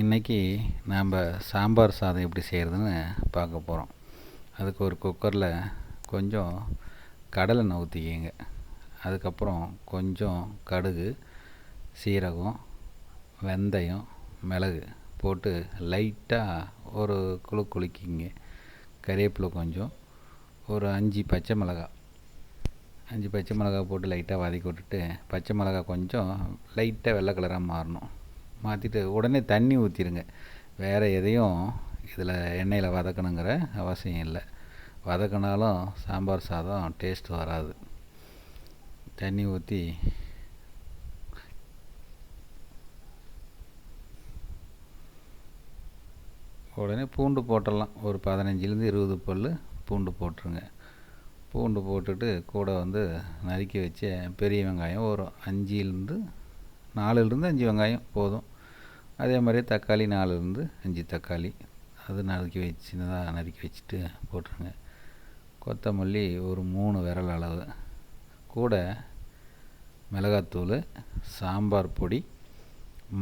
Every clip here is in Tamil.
இன்றைக்கி நாம் சாம்பார் சாதம் எப்படி செய்கிறதுன்னு பார்க்க போகிறோம் அதுக்கு ஒரு குக்கரில் கொஞ்சம் கடலை ஊற்றிக்கிங்க அதுக்கப்புறம் கொஞ்சம் கடுகு சீரகம் வெந்தயம் மிளகு போட்டு லைட்டாக ஒரு குழு குலுக்கிங்க. கறிவேப்பிலை கொஞ்சம் ஒரு அஞ்சு பச்சை மிளகா. அஞ்சு பச்சை மிளகா போட்டு லைட்டாக வதக்கி விட்டுட்டு பச்சை மிளகா கொஞ்சம் லைட்டாக வெள்ளை கலராக மாறணும். மாற்றிட்டு உடனே தண்ணி ஊற்றிடுங்க வேறு எதையும் இதில் எண்ணெயில் வதக்கணுங்கிற அவசியம் இல்லை. வதக்கினாலும் சாம்பார் சாதம் டேஸ்ட் வராது. தண்ணி ஊற்றி உடனே பூண்டு போட்டுடலாம். ஒரு பதினஞ்சுலேருந்து இருபது பல் பூண்டு போட்டுருங்க. பூண்டு போட்டுட்டு கூட வந்து நறுக்கி வச்ச பெரிய வெங்காயம் ஒரு அஞ்சுலேருந்து நாலுலேருந்து அஞ்சு வெங்காயம் போதும். அதே மாதிரி தக்காளி நாலுலேருந்து அஞ்சு தக்காளி. அது நறுக்கி வச்சு சின்னதாக நறுக்கி வச்சுட்டு போட்டுருங்க. கொத்தமல்லி ஒரு மூணு விரல் அளவு. கூட மிளகாத்தூள் சாம்பார் பொடி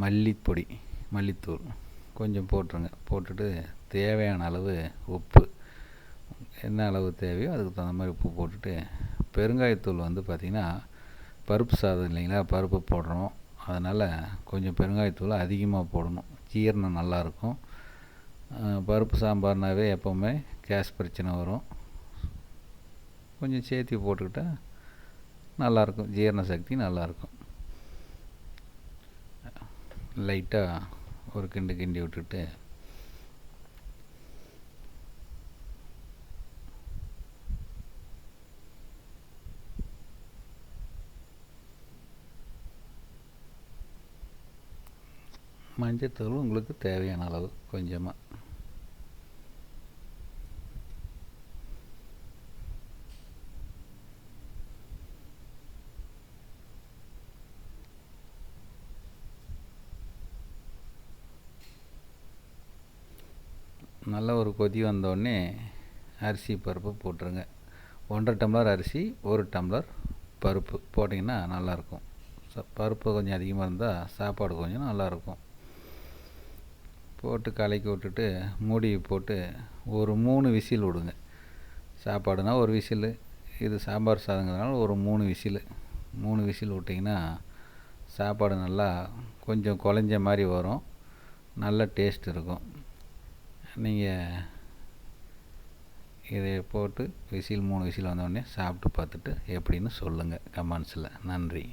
மல்லிப்பொடி மல்லித்தூள் கொஞ்சம் போட்டுருங்க. போட்டுட்டு தேவையான அளவு உப்பு. என்ன அளவு தேவையோ அதுக்கு தகுந்த மாதிரி உப்பு போட்டுட்டு பெருங்காயத்தூள் வந்து பார்த்திங்கன்னா பருப்பு சாதம் இல்லைங்களா? பருப்பு போடுறோம். அதனால் கொஞ்சம் பெருங்காயத்தூள் அதிகமாக போடணும். ஜீரணம் நல்லாயிருக்கும். பருப்பு சாம்பார்னாவே எப்போவுமே கேஸ் பிரச்சனை வரும். கொஞ்சம் சேர்த்தி போட்டுக்கிட்டால் நல்லாயிருக்கும். ஜீரண சக்தி நல்லாயிருக்கும். லைட்டாக ஒரு கிண்டு கிண்டி விட்டுட்டு மஞ்சத்தூள் உங்களுக்கு தேவையான அளவு கொஞ்சமாக நல்ல ஒரு கொதி வந்தோடனே அரிசி பருப்பு போட்டுருங்க. ஒன்றரை டம்ளர் அரிசி ஒரு டம்ளர் பருப்பு போட்டிங்கன்னா நல்லாயிருக்கும். பருப்பு கொஞ்சம் அதிகமாக இருந்தால் சாப்பாடு கொஞ்சம் நல்லாயிருக்கும். போட்டு கலக்கி விட்டுட்டு மூடி போட்டு ஒரு மூணு விசில் விடுங்க. சாப்பாடுனா ஒரு விசில் இது சாம்பார் சாதங்கிறதுனால ஒரு மூணு விசில். மூணு விசில் விட்டிங்கன்னா சாப்பாடு நல்லா கொஞ்சம் குழஞ்ச மாதிரி வரும். நல்ல டேஸ்ட் இருக்கும். நீங்கள் இதை போட்டு விசில் மூணு விசில் வந்தோடனே சாப்பிட்டு பார்த்துட்டு எப்படின்னு சொல்லுங்கள் கமெண்ட்ஸில். நன்றி.